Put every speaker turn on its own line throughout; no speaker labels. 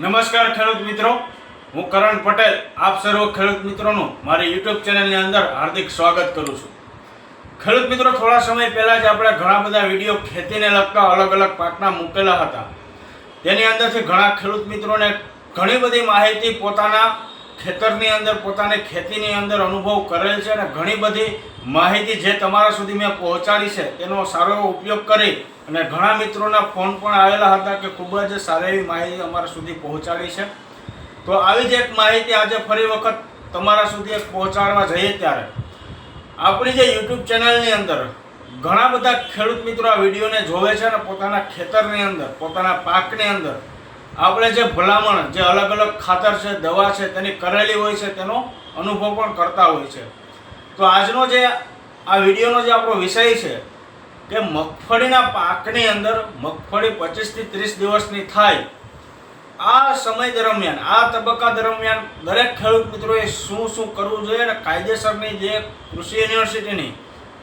નમસ્કાર ખેડૂત મિત્રો. હું કરણ પટેલ, આપ સર્વ ખેડૂત મિત્રોનું મારી યુટ્યુબ ચેનલની અંદર હાર્દિક સ્વાગત કરું છું. ખેડૂત મિત્રો, થોડા સમય પહેલાં જ આપણે ઘણા બધા વીડિયો ખેતીને લગતા અલગ અલગ પાકના મૂકેલા હતા. તેની અંદરથી ઘણા ખેડૂત મિત્રોને ઘણી બધી માહિતી પોતાના ખેતરની અંદર પોતાની ખેતીની અંદર અનુભવ કરેલ છે અને ઘણી બધી માહિતી જે તમારા સુધી મેં પહોંચાડી છે, તેનો સારો એવો ઉપયોગ કરી અને ઘણા મિત્રોના ફોન પણ આવેલા હતા કે ખૂબ જ સારી એવી માહિતી અમારા સુધી પહોંચાડી છે. તો આવી જ એક માહિતી આજે ફરી વખત તમારા સુધી પહોંચાડવા જઈએ ત્યારે. આપણી જે યુટ્યુબ ચેનલની અંદર ઘણા બધા ખેડૂત મિત્રો આ વિડીયોને જોવે છે અને પોતાના ખેતરની અંદર, પોતાના પાકની અંદર આપણે જે ભલામણ, જે અલગ અલગ ખાતર છે, દવા છે, તેની કરેલી હોય છે, તેનો અનુભવ પણ કરતા હોય છે. તો આજનો જે આ વિડીયોનો જે આપણો વિષય છે કે મગફળીના પાકની અંદર મગફળી પચીસથી ત્રીસ દિવસની થાય, આ સમય દરમિયાન, આ તબક્કા દરમિયાન દરેક ખેડૂત મિત્રોએ શું શું કરવું જોઈએ અને કાયદેસરની જે કૃષિ યુનિવર્સિટીની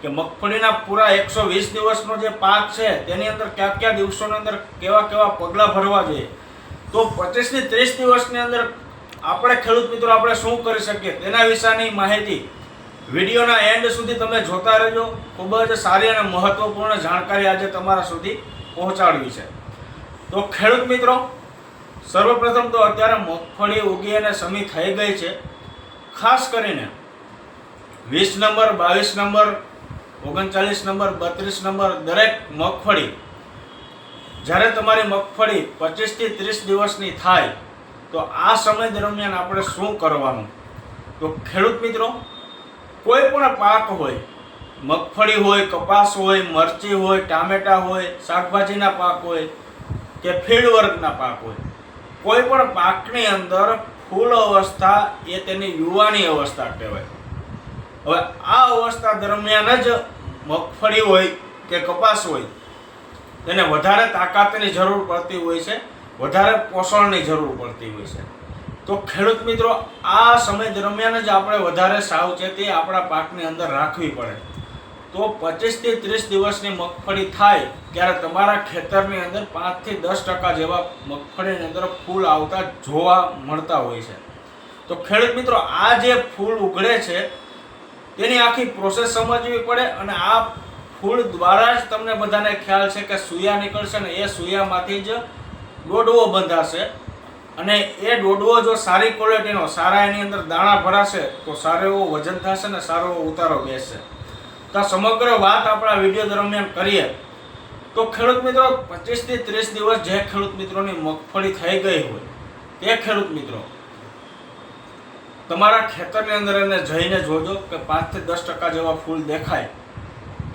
કે મગફળીના પૂરા એકસો વીસ દિવસનો જે પાક છે, તેની અંદર કયા કયા દિવસોની અંદર કેવા કેવા પગલાં ભરવા જોઈએ? તો પચીસથી ત્રીસ દિવસની અંદર આપણે ખેડૂત મિત્રો આપણે શું કરી શકીએ? તેના વિશેની માહિતી વિડીયોના એન્ડ સુધી તમે જોતા રહેજો. ખૂબ જ સારી અને મહત્વપૂર્ણ જાણકારી આજે તમારા સુધી પહોંચાડવી છે. તો ખેડૂત મિત્રો, સર્વપ્રથમ તો અત્યારે મગફળી ઉગી અને સમી થઈ ગઈ છે. ખાસ કરીને વીસ નંબર, બાવીસ નંબર, ઓગણચાલીસ નંબર, બત્રીસ નંબર દરેક મગફળી જ્યારે તમારી મગફળી પચીસથી ત્રીસ દિવસની થાય, તો આ સમય દરમિયાન આપણે શું કરવાનું? તો ખેડૂત મિત્રો, કોઈ પણ પાક હોય, મગફળી હોય, કપાસ હોય, મરચી હોય, ટામેટા હોય, શાકભાજીના પાક હોય કે ફીડ વર્ગના પાક હોય, કોઈ પણ પાકની અંદર ફૂલ અવસ્થા એ તેની યુવાની અવસ્થા કહેવાય. હવે આ અવસ્થા દરમિયાન જ મગફળી હોય કે કપાસ હોય તેને વધારે તાકાતની જરૂર પડતી હોય છે, વધારે પોષણની જરૂર પડતી હોય છે. તો ખેડૂત મિત્રો, આ સમય દરમિયાન જ આપણે વધારે સાવચેતી આપણા પાકની અંદર રાખવી પડે. તો પચીસથી ત્રીસ દિવસની મગફળી થાય, ત્યારે તમારા ખેતરની અંદર પાંચથી દસ ટકા જેવા મગફળીની અંદર ફૂલ આવતા જોવા મળતા હોય છે. તો ખેડૂત મિત્રો, આ જે ફૂલ ઉઘડે છે, તેની આખી પ્રોસેસ સમજવી પડે અને આ ફૂલ દ્વારા જ તમને બધાને ખ્યાલ છે કે સૂયા નીકળશે ને એ સૂયામાંથી જ ડોડવો બંધાશે. અને એ ડોડવો જો સારી ક્વોલિટીનો સારા એની અંદર દાણા ભરાશે, તો સારો એવો વજન થશે ને સારો એવો ઉતારો બેસશે તો સમગ્ર વાત આપણા વીડિયો દરમિયાન કરીએ. તો ખેડૂત મિત્રો, પચીસથી ત્રીસ દિવસ જે ખેડૂત મિત્રોની મગફળી થઈ ગઈ હોય, તે ખેડૂત મિત્રો, તમારા ખેતરની અંદર એને જઈને જોજો કે પાંચથી દસ ટકા જેવા ફૂલ દેખાય.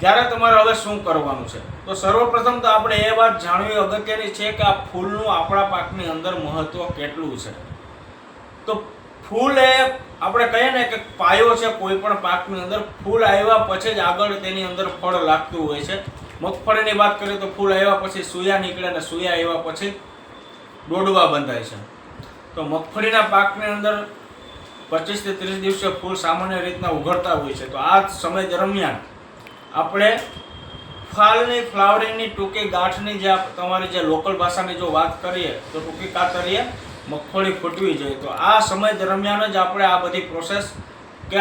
ત્યારે તમારે હવે શું કરવાનું છે? તો સર્વપ્રથમ તો આપણે એ વાત જાણવી અગત્યની છે કે આ ફૂલનું આપણા પાકની અંદર મહત્વ કેટલું છે. તો ફૂલ એ આપણે કહીએ ને કે પાયો છે કોઈ પણ પાકની અંદર, ફૂલ આવ્યા પછી જ આગળ તેની અંદર ફળ લાગતું હોય છે. મગફળીની વાત કરીએ તો ફૂલ આવ્યા પછી સૂયા નીકળે અને સૂયા આવ્યા પછી ડોડવા બંધાય છે. તો મગફળીના પાકની અંદર પચીસથી ત્રીસ દિવસે ફૂલ સામાન્ય રીતના ઉઘડતા હોય છે. તો આ સમય દરમિયાન આપણે ફાલની, ફ્લાવરિંગની, ટૂંકી ગાંઠની જે તમારી જે લોકલ ભાષાની જો વાત કરીએ, તો ટૂંકી કાતરીએ મગફળી ફૂટવી જોઈએ. તો આ સમય દરમિયાન જ આપણે આ બધી પ્રોસેસ કે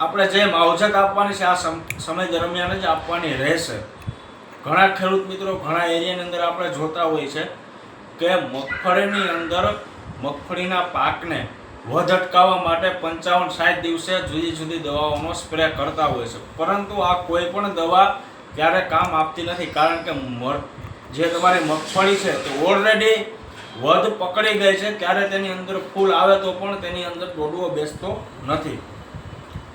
આપણે જે માવજત આપવાની છે, આ સમ- સમય દરમિયાન જ આપવાની રહેશે. ઘણા ખેડૂત મિત્રો ઘણા એરિયાની અંદર આપણે જોતા હોય છે કે મગફળીની અંદર મગફળીના પાકને વધ અટકાવવા માટે પંચાવન સાઠ દિવસે જુદી જુદી દવાઓનો સ્પ્રે કરતા હોય છે. પરંતુ આ કોઈ પણ દવા ત્યારે કામ આપતી નથી, કારણ કે જે તમારી મગફળી છે તે ઓલરેડી વધ પકડી ગઈ છે ત્યારે તેની અંદર ફૂલ આવે તો પણ તેની અંદર દોડવો બેસતો નથી.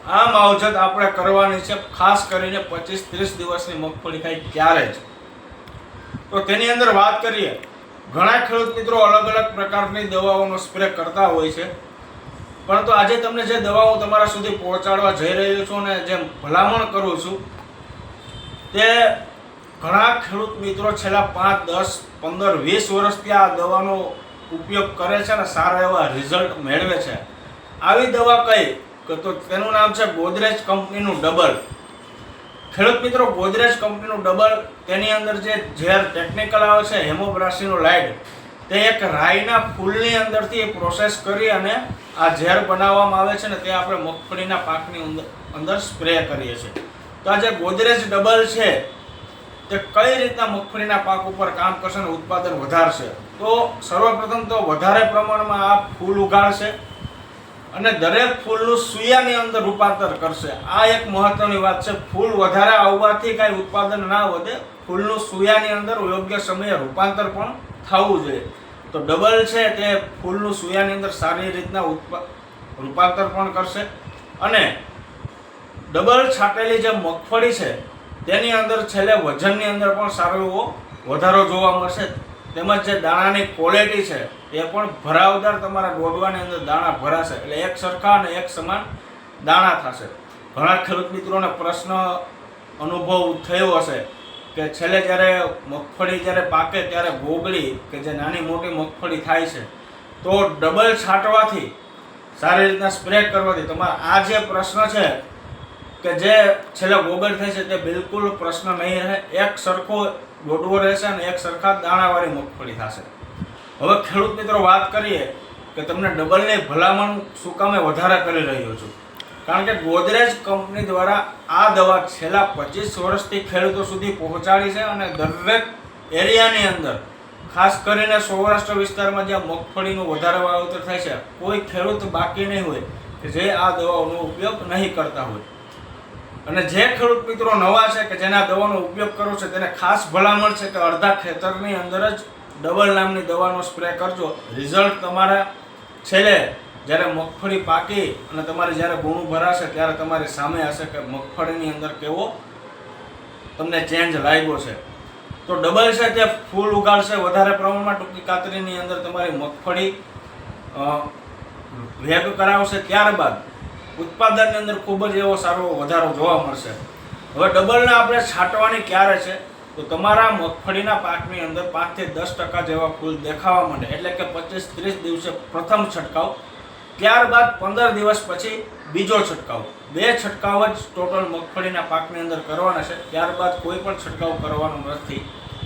આ માવજત આપણે કરવાની છે, ખાસ કરીને પચીસ ત્રીસ દિવસની મગફળી થાય ત્યારે જ. તો તેની અંદર વાત કરીએ. ઘણા ખેડૂત મિત્રો અલગ અલગ પ્રકારની દવાઓનો સ્પ્રે કરતા હોય છે. પરંતુ આજે તમને જે દવા હું તમારા સુધી પહોંચાડવા જઈ રહ્યો છું અને જે ભલામણ કરું છું, તે ઘણા ખેડૂત મિત્રો છેલ્લા પાંચ, દસ, પંદર, વીસ વર્ષથી આ દવાનો ઉપયોગ કરે છે અને સારા એવા રિઝલ્ટ મેળવે છે. આવી દવા કઈ? કે તો તેનું નામ છે ગોદરેજ કંપનીનું ડબલ. ખેડૂત મિત્રો, ગોદરેજ કંપનીનું ડબલ, તેની અંદર જે ઝેર ટેકનિકલ આવે છે હેમોબ્રાસીનો લાઇટ તે એક રાઈના ફૂલની અંદરથી એ પ્રોસેસ કરી અને આ ઝેર બનાવવામાં આવે છે ને તે આપણે મગફળીના પાકની અંદર સ્પ્રે કરીએ છીએ. તો આ જે ગોદરેજ ડબલ છે, તે કઈ રીતના મગફળીના પાક ઉપર કામ કરશે અને ઉત્પાદન વધારશે? તો સર્વપ્રથમ તો વધારે પ્રમાણમાં આ ફૂલ ઉગાડશે અને દરેક ફૂલનું સુયાની અંદર રૂપાંતર કરશે. આ એક મહત્વની વાત છે, ફૂલ વધારે આવવાથી કાંઈ ઉત્પાદન ના વધે. ફૂલનું સુયાની અંદર યોગ્ય સમયે રૂપાંતર પણ થવું જોઈએ. તો ડબલ છે તે ફૂલનું સુયાની અંદર સારી રીતના રૂપાંતર પણ કરશે. અને ડબલ છાંટેલી જે મગફળી છે, તેની અંદર છેલ્લે વજનની અંદર પણ સારો એવો વધારો જોવા મળશે. તેમજ જે દાણાની ક્વોલિટી છે, એ પણ ભરાવદાર તમારા ગોડવાની અંદર દાણા ભરાશે. એટલે એક સરખા અને એક સમાન દાણા થશે. ઘણા ખેડૂત મિત્રોને પ્રશ્ન અનુભવ થયો હશે. કે છેલ્લે જ્યારે મગફળી જ્યારે પાકે ત્યારે ગોગળી કે જે નાની મોટી મગફળી થાય છે, તો ડબલ છાંટવાથી સારી રીતના સ્પ્રે કરવાથી તમારા આ જે પ્રશ્ન છે કે જે છેલ્લે ગોગળ થાય છે તે બિલકુલ પ્રશ્ન નહીં રહે, એક સરખો ગોટવો રહેશે અને એક સરખા દાણાવાળી મગફળી થશે. હવે ખેડૂત મિત્રો વાત કરીએ કે તમને ડબલની ભલામણ શું કામે વધારે કરી રહ્યો છું? કારણ કે ગોદરેજ કંપની દ્વારા આ દવા છેલ્લા પચીસ વર્ષથી ખેડૂતો સુધી પહોંચાડી છે અને દરેક એરિયાની અંદર, ખાસ કરીને સૌરાષ્ટ્ર વિસ્તારમાં જ્યાં મગફળીનું વધારે વાવેતર થાય છે, કોઈ ખેડૂત બાકી નહીં હોય કે જે આ દવાઓનો ઉપયોગ નહીં કરતા હોય. અને જે ખેડૂત મિત્રો નવા છે કે જેના દવાનો ઉપયોગ કરવો છે, તેને ખાસ ભલામણ છે કે અડધા ખેતરની અંદર જ ડબલ નામની દવાનો સ્પ્રે કરજો. રિઝલ્ટ તમારા છેલ્લે જ્યારે મગફળી પાકી અને તમારે જ્યારે ગુણું ભરાશે ત્યારે તમારી સામે હશે કે મગફળીની અંદર કેવો તમને ચેન્જ લાગ્યો છે. તો ડબલ છે તે ફૂલ ઉગાડશે, વધારે પ્રમાણમાં ટૂંકી કાતરીની અંદર તમારી મગફળી વેગ કરાવશે. ત્યારબાદ ઉત્પાદનની અંદર ખૂબ જ એવો સારો વધારો જોવા મળશે. હવે ડબલને આપણે છાંટવાની ક્યારે છે? તો તમારા મગફળીના પાકની અંદર પાંચથી દસ ટકા જેવા ફૂલ દેખાવા માંડે. એટલે કે પચીસ ત્રીસ દિવસે પ્રથમ છંટકાવ ત્યારબાદ પંદર દિવસ પછી બીજો છંટકાવ. બે છંટકાવ જ ટોટલ મગફળીના પાકની અંદર કરવાના છે. ત્યારબાદ કોઈ પણ છંટકાવ કરવાનો નથી.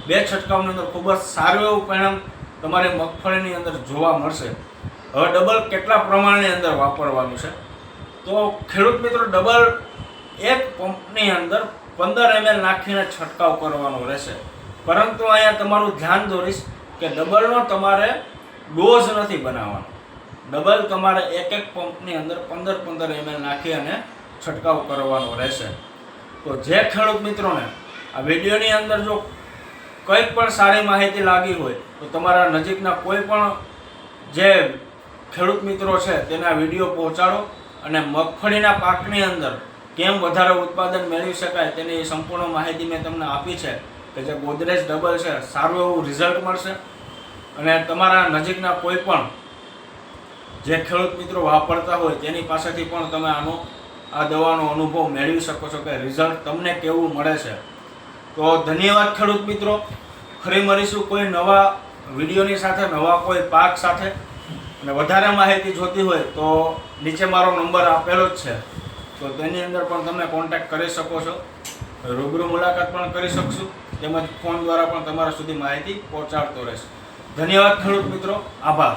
બે છંટકાવની અંદર ખૂબ જ સારું એવું પરિણામ તમારે મગફળીની અંદર જોવા મળશે. હવે ડબલ કેટલા પ્રમાણની અંદર વાપરવાનું છે? તો ખેડૂત મિત્રો, ડબલ એક પંપની અંદર પંદર એમએલ નાખીને છંટકાવ કરવાનો રહેશે. પરંતુ અહીંયા તમારું ધ્યાન દોરીશ કે ડબલનો તમારે ડોઝ નથી બનાવવાનો. ડબલ તમારે એક એક પંપની અંદર પંદર પંદર એમએલ નાખી અને છંટકાવ કરવાનો રહેશે. તો જે ખેડૂત મિત્રોને આ વિડીયોની અંદર જો કંઈક પણ સારી માહિતી લાગી હોય, તો તમારા નજીકના કોઈ પણ જે ખેડૂત મિત્રો છે, તેના વીડિયો પહોંચાડો અને મગફળીના પાકની અંદર કેમ વધારે ઉત્પાદન મેળવી શકાય તેની સંપૂર્ણ માહિતી મેં તમને આપી છે કે જે ગોદરેજ ડબલ છે, સારું એવું રિઝલ્ટ મળશે. અને તમારા નજીકના કોઈ પણ જે ખેડૂત મિત્રો વાપરતા હોય તેની પાસેથી પણ તમે આનો, આ દવાનો અનુભવ મેળવી શકો છો કે રિઝલ્ટ તમને કેવું મળે છે. તો ધન્યવાદ ખેડૂત મિત્રો. ફરી મળીશું કોઈ નવા વિડીયોની સાથે, નવા કોઈ પાક સાથે. અને વધારે માહિતી જોતી હોય તો નીચે મારો નંબર આપેલો જ છે. તો તેની અંદર પણ તમે કોન્ટેક્ટ કરી શકો છો. રૂબરૂ મુલાકાત પણ કરી શકશું. તેમજ ફોન દ્વારા પણ તમારા સુધી માહિતી પહોંચાડતો રહેશે. ધન્યવાદ ખેડૂત મિત્રો. આભાર.